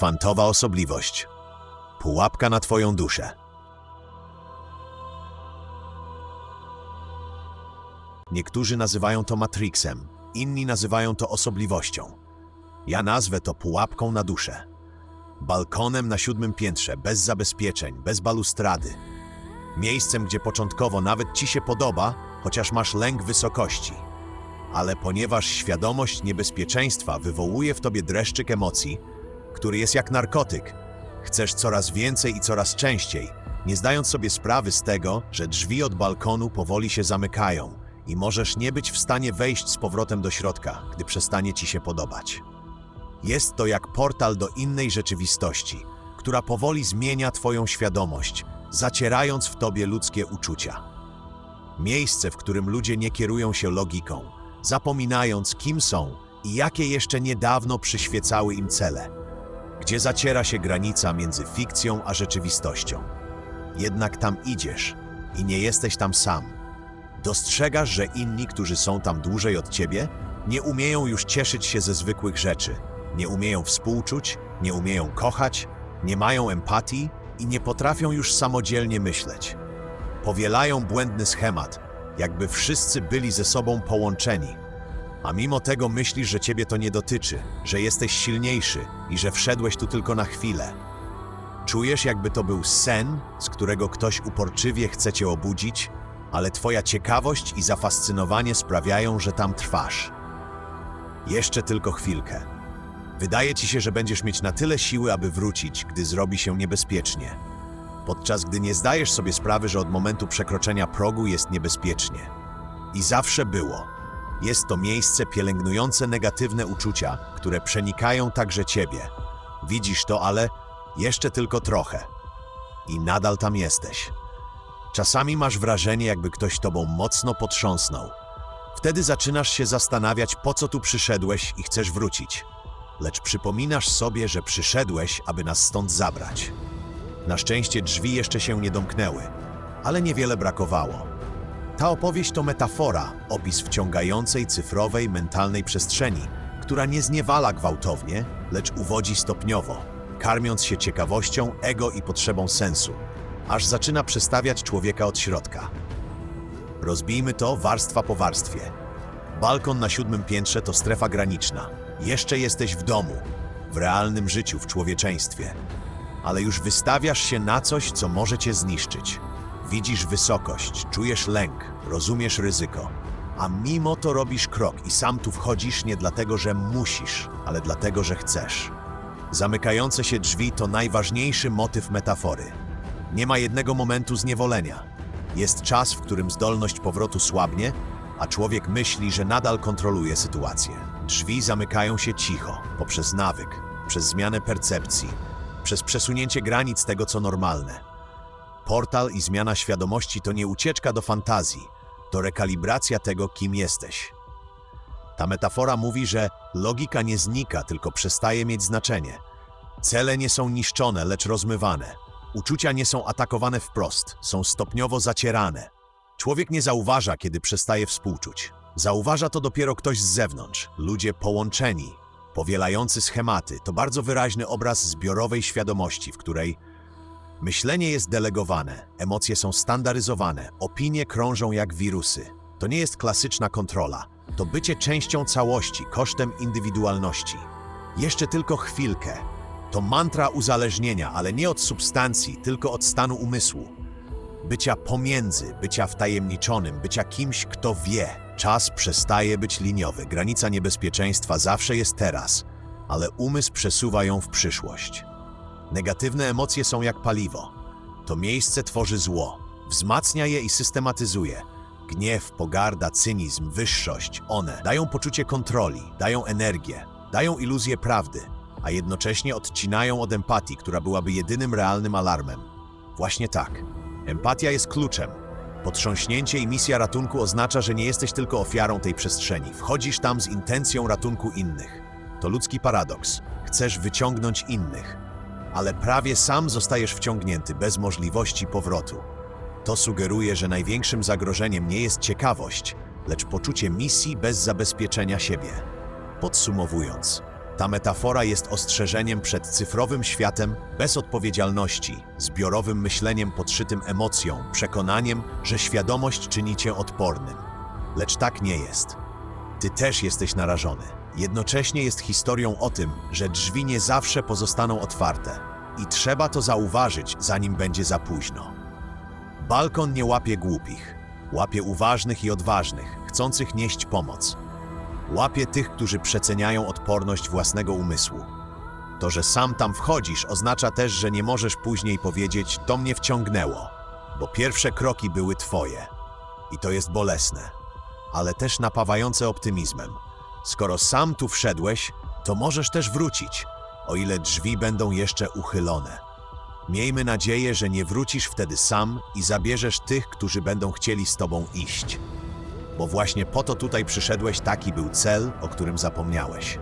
Kwantowa osobliwość. Pułapka na twoją duszę. Niektórzy nazywają to Matrixem, inni nazywają to osobliwością. Ja nazwę to pułapką na duszę. Balkonem na siódmym piętrze, bez zabezpieczeń, bez balustrady. Miejscem, gdzie początkowo nawet ci się podoba, chociaż masz lęk wysokości. Ale ponieważ świadomość niebezpieczeństwa wywołuje w tobie dreszczyk emocji, który jest jak narkotyk, chcesz coraz więcej i coraz częściej, nie zdając sobie sprawy z tego, że drzwi od balkonu powoli się zamykają i możesz nie być w stanie wejść z powrotem do środka, gdy przestanie ci się podobać. Jest to jak portal do innej rzeczywistości, która powoli zmienia Twoją świadomość, zacierając w Tobie ludzkie uczucia. Miejsce, w którym ludzie nie kierują się logiką, zapominając, kim są i jakie jeszcze niedawno przyświecały im cele, gdzie zaciera się granica między fikcją a rzeczywistością. Jednak tam idziesz i nie jesteś tam sam. Dostrzegasz, że inni, którzy są tam dłużej od ciebie, nie umieją już cieszyć się ze zwykłych rzeczy, nie umieją współczuć, nie umieją kochać, nie mają empatii i nie potrafią już samodzielnie myśleć. Powielają błędny schemat, jakby wszyscy byli ze sobą połączeni. A mimo tego myślisz, że ciebie to nie dotyczy, że jesteś silniejszy i że wszedłeś tu tylko na chwilę. Czujesz, jakby to był sen, z którego ktoś uporczywie chce cię obudzić, ale twoja ciekawość i zafascynowanie sprawiają, że tam trwasz. Jeszcze tylko chwilkę. Wydaje ci się, że będziesz mieć na tyle siły, aby wrócić, gdy zrobi się niebezpiecznie. Podczas gdy nie zdajesz sobie sprawy, że od momentu przekroczenia progu jest niebezpiecznie. I zawsze było. Jest to miejsce pielęgnujące negatywne uczucia, które przenikają także ciebie. Widzisz to, ale jeszcze tylko trochę. I nadal tam jesteś. Czasami masz wrażenie, jakby ktoś tobą mocno potrząsnął. Wtedy zaczynasz się zastanawiać, po co tu przyszedłeś i chcesz wrócić. Lecz przypominasz sobie, że przyszedłeś, aby nas stąd zabrać. Na szczęście drzwi jeszcze się nie domknęły, ale niewiele brakowało. Ta opowieść to metafora, opis wciągającej cyfrowej, mentalnej przestrzeni, która nie zniewala gwałtownie, lecz uwodzi stopniowo, karmiąc się ciekawością, ego i potrzebą sensu, aż zaczyna przestawiać człowieka od środka. Rozbijmy to warstwa po warstwie. Balkon na siódmym piętrze to strefa graniczna. Jeszcze jesteś w domu, w realnym życiu, w człowieczeństwie. Ale już wystawiasz się na coś, co może cię zniszczyć. Widzisz wysokość, czujesz lęk, rozumiesz ryzyko. A mimo to robisz krok i sam tu wchodzisz nie dlatego, że musisz, ale dlatego, że chcesz. Zamykające się drzwi to najważniejszy motyw metafory. Nie ma jednego momentu zniewolenia. Jest czas, w którym zdolność powrotu słabnie, a człowiek myśli, że nadal kontroluje sytuację. Drzwi zamykają się cicho, poprzez nawyk, przez zmianę percepcji, przez przesunięcie granic tego, co normalne. Portal i zmiana świadomości to nie ucieczka do fantazji, to rekalibracja tego, kim jesteś. Ta metafora mówi, że logika nie znika, tylko przestaje mieć znaczenie. Cele nie są niszczone, lecz rozmywane. Uczucia nie są atakowane wprost, są stopniowo zacierane. Człowiek nie zauważa, kiedy przestaje współczuć. Zauważa to dopiero ktoś z zewnątrz, ludzie połączeni, powielający schematy. To bardzo wyraźny obraz zbiorowej świadomości, w której myślenie jest delegowane, emocje są standaryzowane, opinie krążą jak wirusy. To nie jest klasyczna kontrola, to bycie częścią całości kosztem indywidualności. Jeszcze tylko chwilkę. To mantra uzależnienia, ale nie od substancji, tylko od stanu umysłu bycia pomiędzy, bycia wtajemniczonym, bycia kimś, kto wie. Czas przestaje być liniowy, granica niebezpieczeństwa zawsze jest teraz, ale umysł przesuwa ją w przyszłość. Negatywne emocje są jak paliwo. To miejsce tworzy zło, wzmacnia je i systematyzuje. Gniew, pogarda, cynizm, wyższość one dają poczucie kontroli, dają energię, dają iluzję prawdy, a jednocześnie odcinają od empatii, która byłaby jedynym realnym alarmem. Właśnie tak. Empatia jest kluczem. Potrząśnięcie i misja ratunku oznacza, że nie jesteś tylko ofiarą tej przestrzeni. Wchodzisz tam z intencją ratunku innych. To ludzki paradoks. Chcesz wyciągnąć innych, ale prawie sam zostajesz wciągnięty bez możliwości powrotu. To sugeruje, że największym zagrożeniem nie jest ciekawość, lecz poczucie misji bez zabezpieczenia siebie. Podsumowując, Ta metafora jest ostrzeżeniem przed cyfrowym światem bez odpowiedzialności, zbiorowym myśleniem podszytym emocją, przekonaniem, że świadomość czyni cię odpornym. Lecz tak nie jest. Ty też jesteś narażony. Jednocześnie jest historią o tym, że drzwi nie zawsze pozostaną otwarte i trzeba to zauważyć, zanim będzie za późno. Balkon nie łapie głupich, łapie uważnych i odważnych, chcących nieść pomoc. Łapie tych, którzy przeceniają odporność własnego umysłu. To, że sam tam wchodzisz, oznacza też, że nie możesz później powiedzieć: To mnie wciągnęło, bo pierwsze kroki były twoje. I to jest bolesne, ale też napawające optymizmem. Skoro sam tu wszedłeś, to możesz też wrócić, o ile drzwi będą jeszcze uchylone. Miejmy nadzieję, że nie wrócisz wtedy sam i zabierzesz tych, którzy będą chcieli z tobą iść. Bo właśnie po to tutaj przyszedłeś, taki był cel, o którym zapomniałeś.